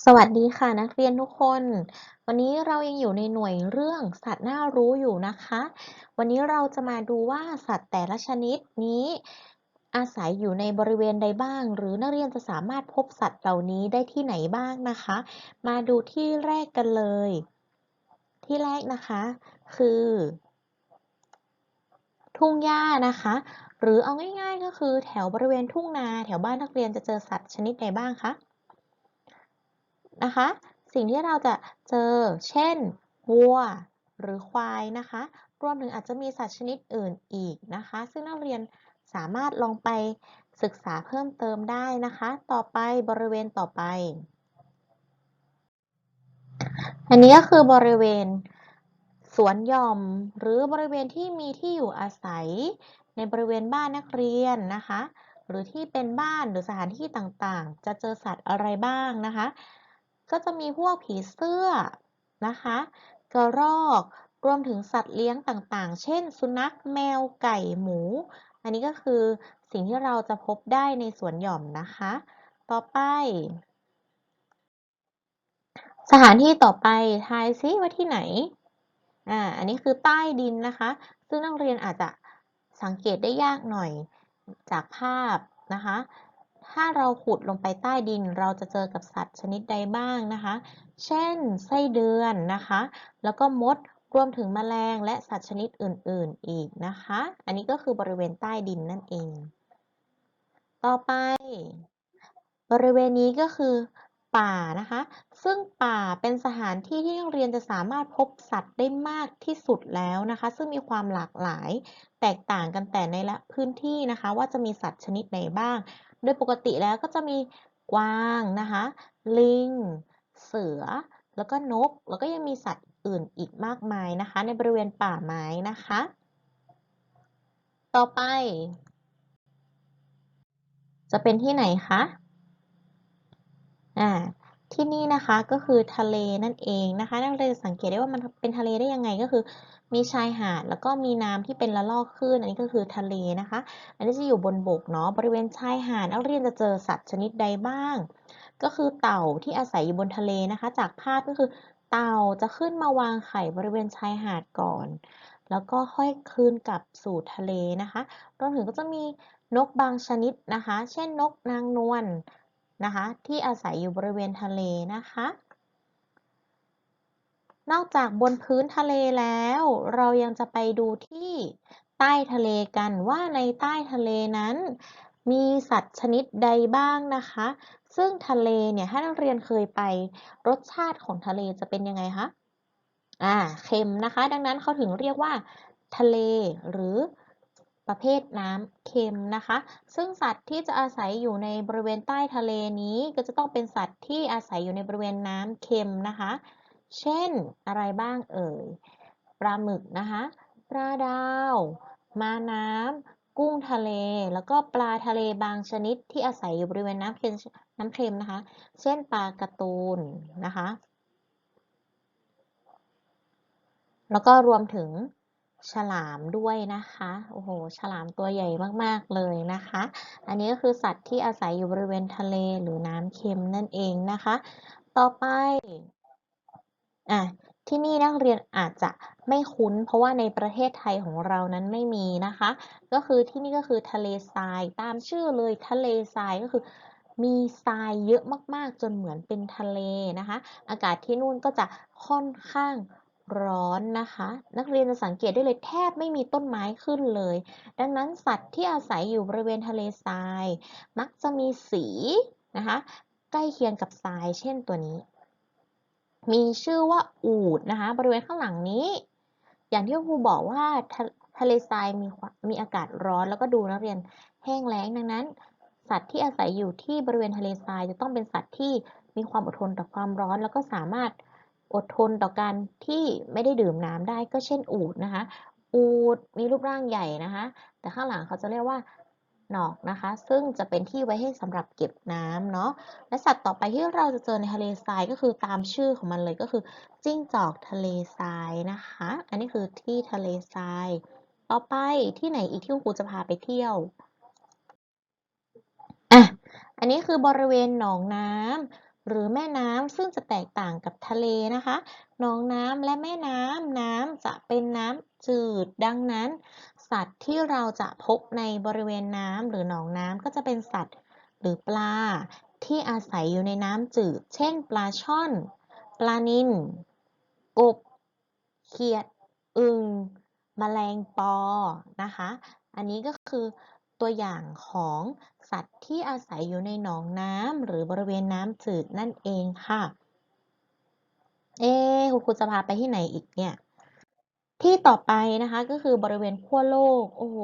สวัสดีค่ะนักเรียนทุกคน วันนี้เรายังอยู่ในหน่วยเรื่องสัตว์น่ารู้อยู่นะคะ วันนี้เราจะมาดูว่าสัตว์แต่ละชนิดนี้อาศัยอยู่ในบริเวณใดบ้าง หรือนักเรียนจะสามารถพบสัตว์เหล่านี้ได้ที่ไหนบ้างนะคะ มาดูที่แรกกันเลย ที่แรกนะคะ คือ ทุ่งหญ้านะคะ หรือเอาง่ายๆก็คือแถวบริเวณทุ่งนา แถวบ้านนักเรียนจะเจอสัตว์ชนิดใดบ้างคะ นะคะ สิ่งที่เราจะเจอ เช่นวัว หรือควายนะคะ รวมถึงอาจจะมีสัตว์ชนิดอื่นอีกนะคะ ซึ่งนักเรียนสามารถลองไปศึกษาเพิ่มเติมได้นะคะ ต่อไปบริเวณต่อไป อันนี้ก็คือบริเวณสวนหย่อม หรือบริเวณที่มีที่อยู่อาศัย ในบริเวณบ้านนักเรียนนะคะ หรือที่เป็นบ้านหรือสถานที่ต่างๆ จะเจอสัตว์อะไรบ้างนะคะ ก็จะมีพวกผีเสื้อนะคะ กระรอก รวมถึงสัตว์เลี้ยงต่างๆ เช่น สุนัข แมว ไก่ หมู อันนี้ก็คือสิ่งที่เราจะพบได้ในสวนหย่อมนะคะ ต่อไป สถานที่ต่อไปทายซิว่าที่ไหน อ่า อันนี้คือใต้ดินนะคะ ซึ่งนักเรียนอาจจะสังเกตได้ยากหน่อยจากภาพนะคะ ถ้าเราขุดลงไปใต้ดิน เราจะเจอกับสัตว์ชนิดใดบ้างนะคะ เช่น ไส้เดือนนะคะ แล้วก็มด รวมถึงแมลงและสัตว์ชนิดอื่น ๆ อีกนะคะ อันนี้ก็คือบริเวณใต้ดินนั่นเอง ต่อไป บริเวณนี้ก็คือป่านะคะ ซึ่งป่าเป็นสถานที่ที่นักเรียนจะสามารถพบสัตว์ได้มากที่สุดแล้วนะคะ ซึ่งมีความหลากหลาย แตกต่างกันแต่ในละพื้นที่นะคะ ว่าจะมีสัตว์ชนิดไหนบ้าง โดยปกติแล้วก็จะมีกวางนะคะ ลิง เสือ แล้วก็นก แล้วก็ยังมีสัตว์อื่นอีกมากมายนะคะ ในบริเวณป่าไม้นะคะ ต่อไป จะเป็นที่ไหนคะ อ่า ที่นี่นะคะก็คือทะเลนั่นเองนะคะ นักเรียนจะสังเกตได้ว่ามันเป็นทะเลได้ยังไงก็คือ มีชายหาดแล้วก็มีน้ำที่เป็นละลอกคลื่นอันนี้ก็คือทะเลนะคะ อันนี้จะอยู่บนบกเนาะ บริเวณชายหาดนักเรียนจะเจอสัตว์ชนิดใดบ้าง ก็คือเต่าที่อาศัยอยู่บนทะเลนะคะ จากภาพก็คือเต่าจะขึ้นมาวางไข่บริเวณชายหาดก่อน แล้วก็ค่อยคืนกลับสู่ทะเลนะคะ รวมถึงก็จะมีนกบางชนิดนะคะ เช่นนกนางนวลนะคะ ที่อาศัยอยู่บริเวณทะเลนะคะ นอกจากบนพื้นทะเลแล้ว เรายังจะไปดูที่ใต้ทะเลกันว่าในใต้ทะเลนั้น มีสัตว์ชนิดใดบ้างนะคะ ซึ่งทะเลเนี่ยถ้านักเรียนเคยไปรสชาติของทะเลจะเป็นยังไงคะอ่าเค็มนะคะ ดังนั้นเขาถึงเรียกว่า ทะเลหรือประเภทน้ำเค็มนะคะ ซึ่งสัตว์ที่จะอาศัยอยู่ในบริเวณใต้ทะเลนี้ ก็จะต้องเป็นสัตว์ที่อาศัยอยู่ในบริเวณน้ำเค็มนะคะ เช่นอะไรบ้างเอ่ย ปลาหมึกนะคะ ปลาดาวม้าน้ำ กุ้งทะเล แล้วก็ปลาทะเลบางชนิดที่อาศัยอยู่บริเวณน้ำเค็มน้ำเค็มนะคะ เช่นปลากร์ตูนนะคะ แล้วก็รวมถึงฉลามด้วยนะคะ โอ้โห ฉลามตัวใหญ่มากๆเลยนะคะ อันนี้ก็คือสัตว์ที่อาศัยอยู่บริเวณทะเลหรือน้ำเค็มนั่นเองนะคะ ต่อไป อะ ที่นี่นักเรียนอาจจะไม่คุ้น เพราะว่าในประเทศไทยของเรานั้นไม่มีนะคะ ก็คือที่นี่ก็คือทะเลทรายตามชื่อเลยทะเลทรายก็คือมีทรายเยอะมากๆ จนเหมือนเป็นทะเลนะคะ อากาศที่นู่นก็จะค่อนข้างร้อนนะคะ นักเรียนจะสังเกตได้เลยแทบไม่มีต้นไม้ขึ้นเลย ดังนั้นสัตว์ที่อาศัยอยู่บริเวณทะเลทราย มักจะมีสีนะคะ ใกล้เคียงกับทรายเช่นตัวนี้ มีชื่อว่าอูฐนะคะ บริเวณข้างหลังนี้ อย่างที่ครูบอกว่าทะทะเลทรายมีมีอากาศร้อนแล้วก็ดูนักเรียนแห้งแล้งดังนั้น สัตว์ที่อาศัยอยู่ที่บริเวณทะเลทรายจะต้องเป็นสัตว์ที่มีความอดทนต่อความร้อน แล้วก็สามารถอดทนต่อการที่ไม่ได้ดื่มน้ำได้ก็เช่นอูฐนะคะ อูฐมีรูปร่างใหญ่นะคะ แต่ข้างหลังเขาจะเรียกว่า หนอกนะคะ ซึ่งจะเป็นที่ไว้ให้สำหรับเก็บน้ำเนาะและสัตว์ต่อไปที่เราจะเจอในทะเลทรายก็คือตามชื่อของมันเลยก็คือจิ้งจอกทะเลทรายนะคะ อันนี้คือที่ทะเลทราย ต่อไปที่ไหนอีกที่ครูจะพาไปเที่ยวอะอันนี้คือบริเวณหนองน้ำหรือแม่น้ำซึ่งจะแตกต่างกับทะเลนะคะหนองน้ำและแม่น้ำน้ำจะเป็นน้ำจืดดังนั้น สัตว์ที่เราจะพบในบริเวณน้ำหรือหนองน้ำก็จะเป็นสัตว์หรือปลาที่อาศัยอยู่ในน้ำจืด เช่น ปลาช่อน ปลานิลกบ เขียด อึ่งแมลงปอ นะคะ อันนี้ก็คือตัวอย่างของสัตว์ที่อาศัยอยู่ในหนองน้ำหรือบริเวณน้ำจืดนั่นเองค่ะ เอ๊คุณครูจะพาไปที่ไหนอีกเนี่ย ที่ต่อไปนะคะก็คือบริเวณขั้วโลก โอ้โห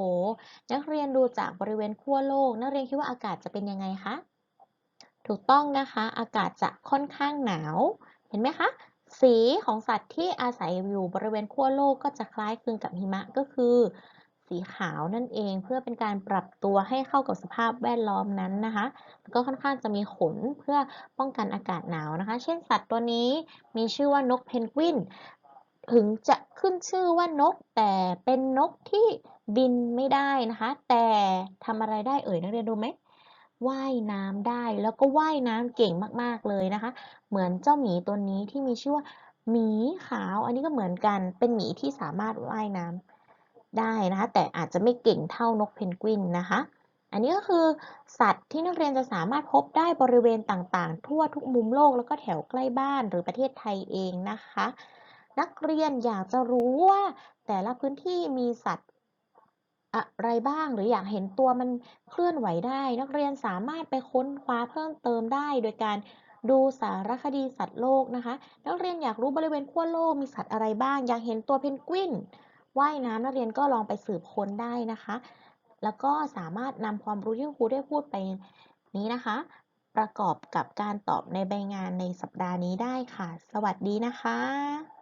นักเรียนดูจากบริเวณขั้วโลก นักเรียนคิดว่าอากาศจะเป็นยังไงคะ ถูกต้องนะคะ อากาศจะค่อนข้างหนาว เห็นไหมคะ สีของสัตว์ที่อาศัยอยู่บริเวณขั้วโลกก็จะคล้ายคลึงกับหิมะก็คือ สีขาวนั่นเองเพื่อเป็นการปรับตัวให้เข้ากับสภาพแวดล้อมนั้นนะคะ ก็ค่อนข้างจะมีขนเพื่อป้องกันอากาศหนาวนะคะ เช่นสัตว์ตัวนี้มีชื่อว่านกเพนกวิน ถึงจะขึ้นชื่อว่านก แต่เป็นนกที่บินไม่ได้นะคะ แต่ทำอะไรได้เอ่ยนักเรียนรู้ไหมว่ายน้ำได้แล้วก็ว่ายน้ำเก่งมากๆเลยนะคะ เหมือนเจ้าหมีตัวนี้ที่มีชื่อว่าหมีขาว อันนี้ก็เหมือนกันเป็นหมีที่สามารถว่ายน้ำได้นะคะ แต่อาจจะไม่เก่งเท่านกเพนกวินนะคะ อันนี้ก็คือสัตว์ที่นักเรียนจะสามารถพบได้บริเวณต่างๆ ทั่วทุกมุมโลกแล้วก็แถวใกล้บ้านหรือประเทศไทยเองนะคะ นักเรียนอยากจะรู้ว่า แต่ละพื้นที่มีสัตว์อะไรบ้างหรืออยากเห็นตัวมันเคลื่อนไหวได้ นักเรียนสามารถไปค้นคว้าเพิ่มเติมได้ โดยการดูสารคดีสัตว์โลกนะคะ นักเรียนอยากรู้บริเวณขั้วโลกมีสัตว์อะไรบ้าง อยากเห็นตัวเพนกวินว่ายน้ำนักเรียนก็ลองไปสืบค้นได้นะคะ แล้วก็สามารถนำความรู้ที่ครูได้พูดไปนี้นะคะ ประกอบกับการตอบในใบงานในสัปดาห์นี้ได้ค่ะ สวัสดีนะคะ